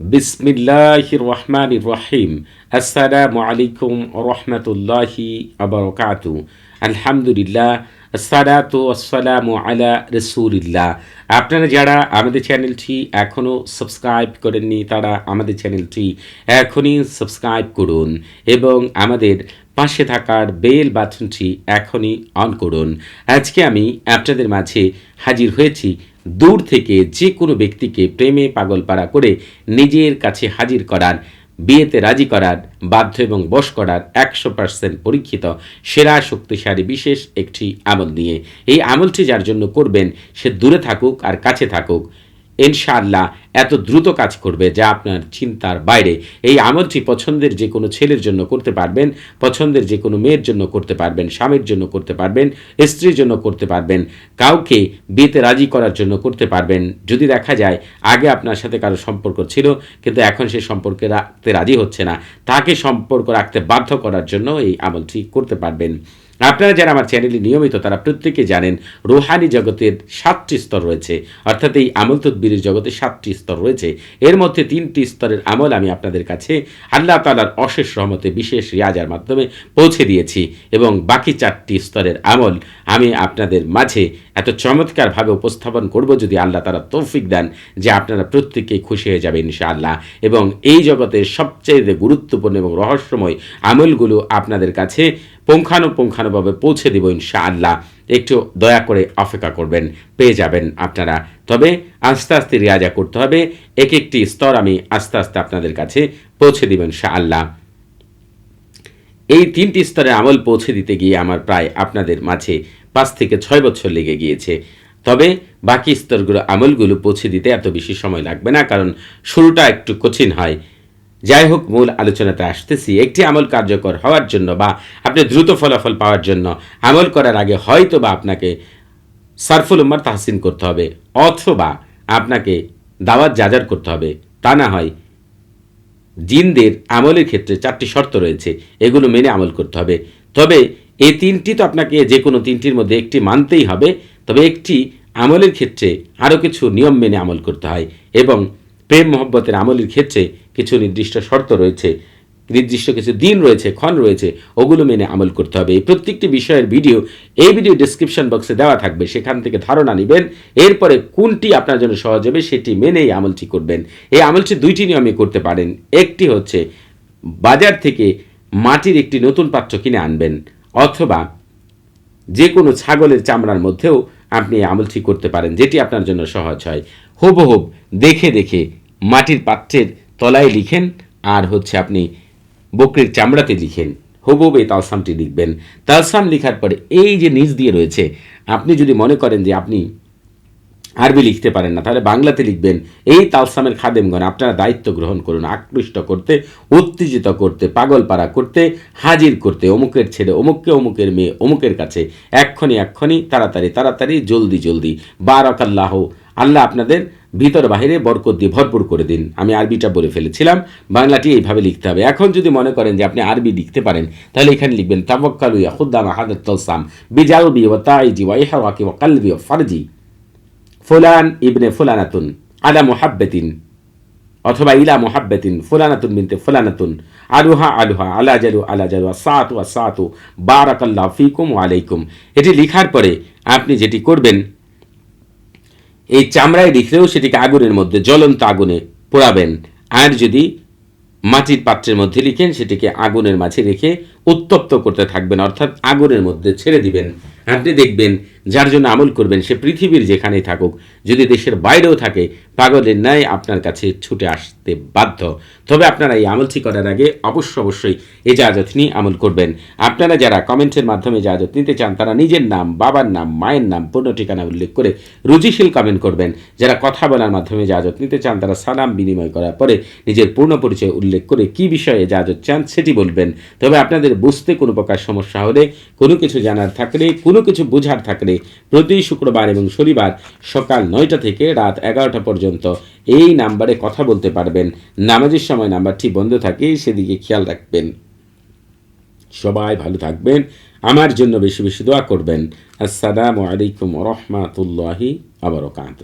বিসমিল্লাহ রহমান রহিম আসসালামু আলাইকুম রহমতুল্লাহি আবরকাতু। আলহামদুলিল্লাহ, আসসালাতু আসসালামু আলা রসুলিল্লাহ। আপনারা যারা আমাদের চ্যানেলটি এখনও সাবস্ক্রাইব করেননি, তারা আমাদের চ্যানেলটি এখনই সাবস্ক্রাইব করুন এবং আমাদের পাশে থাকার বেল বাটনটি এখনই অন করুন। আজকে আমি আপনাদের মাঝে হাজির হয়েছি দূর থেকে যে কোনো ব্যক্তিকে প্রেমে পাগলপাড়া করে নিজের কাছে হাজির করার, বিয়েতে রাজি করার, বাধ্য এবং বশ করার একশো পার্সেন্ট পরীক্ষিত, সেরা, শক্তিশালী, বিশেষ একটি আমল নিয়ে। এই আমলটি যার জন্য করবেন, সে দূরে থাকুক আর কাছে থাকুক। ইনশাআল্লাহ এত দ্রুত কাজ করবে যা আপনার চিন্তার বাইরে। এই আমলটি পছন্দের যে কোনো ছেলের জন্য করতে পারবেন, পছন্দের যে কোনো মেয়ের জন্য করতে পারবেন, স্বামীর জন্য করতে পারবেন, স্ত্রীর জন্য করতে পারবেন, কাউকে বিয়েতে রাজি করার জন্য করতে পারবেন। যদি দেখা যায় আগে আপনার সাথে কারও সম্পর্ক ছিল, কিন্তু এখন সে সম্পর্কে রাখতে রাজি হচ্ছে না, তাকে সম্পর্ক রাখতে বাধ্য করার জন্য এই আমলটি করতে পারবেন। আপনারা যারা আমার চ্যানেলে নিয়মিত, তারা প্রত্যেকে জানেন রোহানি জগতের সাতটি স্তর রয়েছে। অর্থাৎ এই আমল তদ্বিরের জগতে সাতটি স্তর রয়েছে। এর মধ্যে তিনটি স্তরের আমল আমি আপনাদের কাছে আল্লাহ তালার অশেষ রহমতে বিশেষ রিয়াজার মাধ্যমে পৌঁছে দিয়েছি এবং বাকি চারটি স্তরের আমল আমি আপনাদের মাঝে এত চমৎকারভাবে উপস্থাপন করব যদি আল্লাহ তারা তৌফিক দেন যে আপনারা প্রত্যেকেই খুশি হয়ে যাবে ইনশাআল্লাহ। এবং এই জগতের সবচেয়ে গুরুত্বপূর্ণ এবং রহস্যময় আমলগুলো আপনাদের কাছে পুঙ্খানুপুঙ্খানুভাবে পৌঁছে দেব ইনশাআল্লাহ। একটু দয়া করে অপেক্ষা করবেন, পেয়ে যাবেন আপনারা। তবে আস্তে আস্তে রিয়াজা করতে হবে। এক একটি স্তর আমি আস্তে আস্তে আপনাদের কাছে পৌঁছে দেবেন আল্লাহ এই তিনটি স্তরে আমল পৌঁছে দিতে গিয়ে আমার প্রায় আপনাদের মাঝে পাঁচ থেকে ছয় বছর লেগে গিয়েছে। তবে বাকি স্তরগুলো আমলগুলো পৌঁছে দিতে এত বেশি সময় লাগবে না, কারণ শুরুটা একটু কঠিন হয়। যাই হোক মূল আলোচনাতে আসতেছি। একটি আমল কার্যকর হওয়ার জন্য বা আপনি দ্রুত ফলাফল পাওয়ার জন্য আমল করার আগে হয়তো বা আপনাকে সারফুল উম্মার তাহসিন করতে হবে, অথবা আপনাকে দাওয়াত যাজার করতে হবে। তা না হয় জিনদের আমলের ক্ষেত্রে চারটি শর্ত রয়েছে, এগুলো মেনে আমল করতে হবে। তবে এই তিনটি তো আপনাকে যে কোনো তিনটির মধ্যে একটি মানতেই হবে, তবে একটি আমলের ক্ষেত্রে আরও কিছু নিয়ম মেনে আমল করতে হয় এবং প্রেম মহব্বতের আমলের ক্ষেত্রে কিছু নির্দিষ্ট শর্ত রয়েছে। নির্দিষ্ট কিছু দিন রয়েছে, ক্ষণ রয়েছে, ওগুলো মেনে আমল করতে হবে। এই প্রত্যেকটি বিষয়ের ভিডিও, এই ভিডিও ডিসক্রিপশন বক্সে দেওয়া থাকবে। সেখান থেকে ধারণা নেবেন, এরপরে কোনটি আপনার জন্য সহজ হবে সেটি মেনে এই আমলটি করবেন। এই আমলটি দুইটি নিয়মে করতে পারেন। একটি হচ্ছে বাজার থেকে মাটির একটি নতুন পাত্র কিনে আনবেন, অথবা যে কোনো ছাগলের চামড়ার মধ্যেও আপনি আমলটি করতে পারেন, যেটি আপনার জন্য সহজ হয়। হুবহুব দেখে দেখে মাটির পাত্রের তলায় লিখেন, আর হচ্ছে আপনি বকরির চামড়াতে লিখেন। হুবহুব এই তালসামটি লিখবেন। তালসাম লেখার পরে এই যে নিচ দিয়ে রয়েছে, আপনি যদি মনে করেন যে আপনি আরবি লিখতে পারেন না, তাহলে বাংলাতে লিখবেন। এই তালসামের খাদেমগণ আপনারা দায়িত্ব গ্রহণ করুন, আকৃষ্ট করতে, উত্তেজিত করতে, পাগলপাড়া করতে, হাজির করতে, অমুকের ছেলে, অমুককে অমুকের মেয়ে, অমুকের কাছে, এক্ষণি এক্ষণি, তাড়াতাড়ি তাড়াতাড়ি, জলদি জলদি। বারাকাল্লাহ আল্লাহ আপনাদের ভিতর বাহিরে বরকত দিয়ে ভরপুর করে দিন। আমি আরবিটা বলে ফেলেছিলাম, বাংলাটি এইভাবে লিখতে হবে। এখন যদি মনে করেন যে আপনি আরবি লিখতে পারেন, তাহলে এখানে লিখবেন তাবক্কালু ইয়াহুদ্দাম আহাদুত তলসাম বিজালবি ও তাইজি ওয়া ইহাওয়াকি ওয়া কালবি ও ফারজি ফুলান ইবনে ফুলানাতুন আলা মুহাব্বাতিন অথবা ইলা মুহাব্বাতিন ফুলানাতুন বিনতে ফুলানাতুন আলুহা আলুহা আলা জালু আলা জালু সাতু সাতু বারাকাল্লাহ ফিকুম ওয়া আলাইকুম। এটি লিখার পরে আপনি যেটি করবেন এই চামড়ায় লিখলেও সেটিকে আগুনের মধ্যে, জ্বলন্ত আগুনে পোড়াবেন। আর যদি মাটির পাত্রের মধ্যে লিখেন, সেটিকে আগুনের মাঝে রেখে উত্তপ্ত করতে থাকবেন, অর্থাৎ আগুনের মধ্যে ছেড়ে দিবেন। আপনি দেখবেন যার জন্য আমল করবেন, সে পৃথিবীর যেখানেই থাকুক, যদি দেশের বাইরেও থাকে, পাগলের ন্যায় আপনার কাছে ছুটে আসতে বাধ্য। তবে আপনারা এই আমলটি করার আগে অবশ্য অবশ্যই এজাজত নিয়ে আমল করবেন। আপনারা যারা কমেন্টের মাধ্যমে এজাজত নিতে চান, তারা নিজের নাম, বাবার নাম, মায়ের নাম, পূর্ণ ঠিকানা উল্লেখ করে রুচিশীল কমেন্ট করবেন। যারা কথা বলার মাধ্যমে এজাজত নিতে চান, তারা সালাম বিনিময় করার পরে নিজের পূর্ণ পরিচয় উল্লেখ করে কি বিষয়ে এজাজত চান সেটি বলবেন। তবে আপনাদের বুঝতে কোনো প্রকার সমস্যা হলে, কোনো কিছু জানার থাকলে, কোনো কিছু বোঝার থাকলে প্রতি শুক্রবার এবং শনিবার সকাল নয়টা থেকে রাত এগারোটা পর্যন্ত এই নাম্বারে কথা বলতে পারবেন। নামাজের সময় নাম্বারটি বন্ধ থাকে, সেদিকে খেয়াল রাখবেন। সবাই ভালো থাকবেন, আমার জন্য বেশি বেশি দোয়া করবেন। আসসালামু আলাইকুম রহমাতুল্লাহি আবরকাত